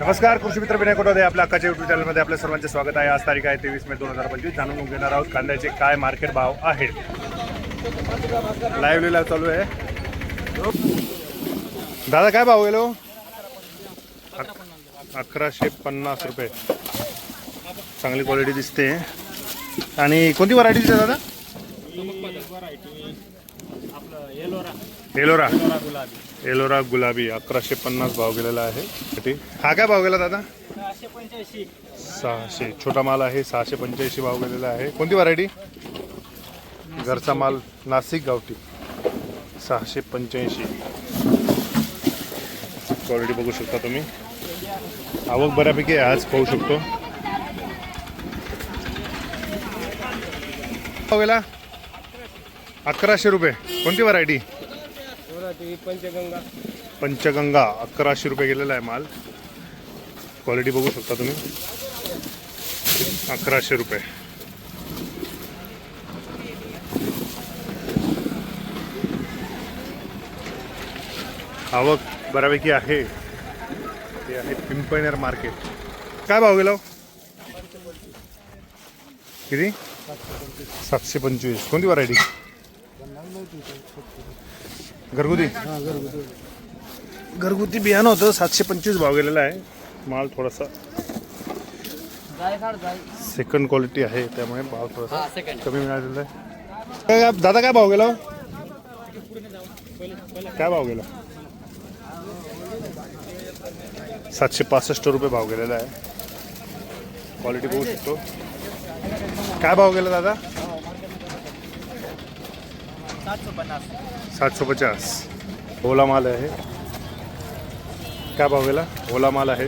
नमस्कार कृषी मित्र विनय कोटोदे आपल्या आकाच्या युट्यूब चॅनलमध्ये आपल्या सर्वांचे स्वागत आहे. आज तारीख आहे तेवीस मे दोन हजार पंचवीस. जाणून घेणार आहोत कांद्याचे काय मार्केट भाव आहेत. लाईव्ह लिलाव चालू आहे. दादा काय भाव गेलो? अकराशे पन्नास रुपये. चांगली क्वालिटी दिसते. आणि कोणती व्हरायटी दिसते दादा? एलोरा एलोरा गुलाबी. अकराशे पन्नास भाव गेलेला आहे. हा काय भाव गेला दादा? सहाशे छोटा माल आहे सहाशे पंच्याऐंशी भाव गेलेला आहे. कोणती व्हरायटी घरचा माल नाशिक गावठी. सहाशे पंच्याऐंशी. क्वालिटी बघू शकता तुम्ही. आवक बऱ्यापैकी आज पाहू शकतो. गेला? अकराशे रुपये. कोणती व्हरायटी पंचगंगा. पंचगंगा. अकराशे रुपये गेलेला आहे माल. क्वालिटी बघू शकता तुम्ही. अकराशे रुपये. आवक बऱ्यापैकी आहे. ते आहे पिंपळनेर मार्केट काय भाव गेला? किती? सातशे पंचवीस. कोणती व्हरायटी घरगुती? घरगुती. बियाणं होतं. सातशे पंचवीस भाव गेलेला आहे. माल थोडासा सेकंड क्वालिटी आहे. त्यामुळे भाव थोडासा कमी मिळालेला आहे. काय- दादा काय भाव गेला हो? काय भाव गेला? सातशे पासष्ट रुपये भाव गेलेला आहे. क्वालिटी बघू शकतो. काय भाव गेला दादा? सातशे पचास. ओला माल आहे. काय भाव गेला? ओला माल आहे.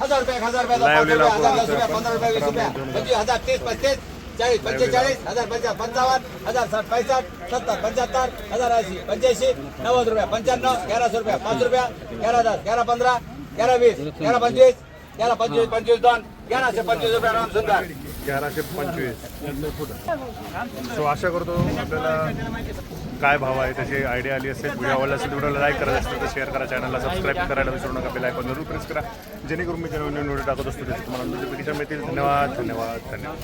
हजार हजार हजार रुपये वीस हजार पस्तीस चाळीस पंचेचाळीस हजार पंचा पंचावन्न हजार साठ पैसष्ट सत्तर पंच्याहत्तर हजार ऐंशी पंच्याऐंशी नव्वद रुपये पंच्याण्णव तेराशे रुपये पाच रुपया तेरा दस तेरा पंधरा तेरा वीस तेरा पंचवीस तेरा पंचवीस पंचवीस दोन तेराशे पंचवीस रुपये राम सुंदर. चाराशे पंचवीस. सो आशा करतो आपल्याला काय भाव आहे त्याची आयडिया आली असेल व्हिडिओ आवडला असेल व्हिडिओला लाईक करायचं असेल तर शेअर करा चॅनलला सबस्क्राईब करायला विसरू नका बेल आयकॉन जरूर प्रेस करा. जेणेकरून मी जेव्हा व्हिडिओ टाकत असतो त्याची तुम्हाला नोटिफिकेशन मिळतील. धन्यवाद धन्यवाद धन्यवाद.